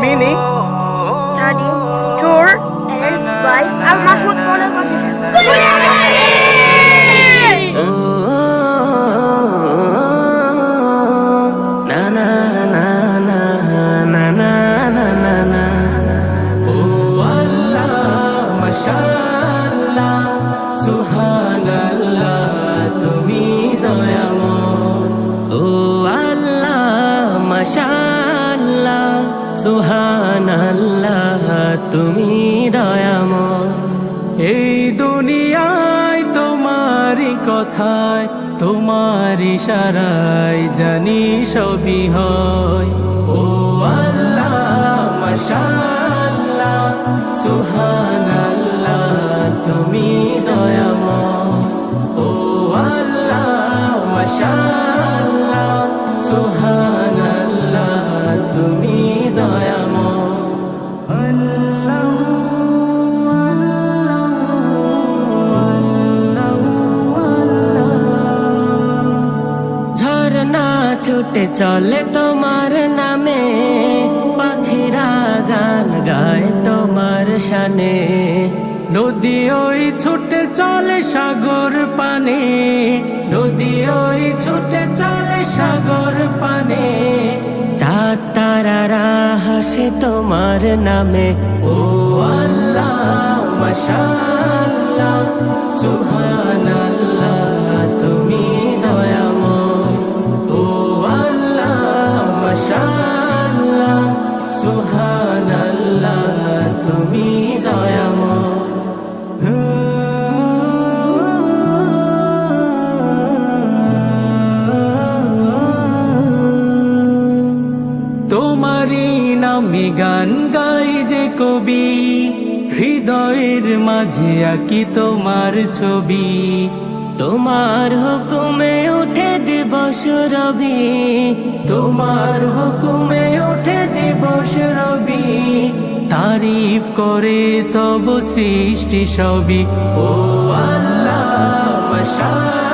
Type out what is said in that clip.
meaning Study tour ends by Al Mahmud Model Competition. মাশাআল্লাহ সুবহানাল্লাহ, তুমি দয়াময়। এই দুনিয়ায় তোমারই কথায়, তোমার ইশারায় জানি সবই হয়। ও আল্লাহ, মাশাআল্লাহ, সুবহানাল্লাহ, তুমি দয়াময়। ও আল্লাহ, মাশাআল্লাহ ছুটে চলে তোমার নামে। পাখিরা গান গায় তোমার শানে। নদী ওই ছুটে চলে সাগর পানে। নদী ওই ছুটে চলে সাগর পানে। চাঁদ তারারা হাসে তোমার নামে। ও আল্লাহ, মাশাআল্লাহ, সুবহানাল্লাহ। সুবহানাল্লাহ, তুমি গান গাই যে কবি, হৃদয়ের মাঝে আঁকি তোমার ছবি। তোমার হুকুমে উঠে দিবস রবি, তোমার হুকুমে তারিফ করে তব সৃষ্টি সবই। ও আল্লাহ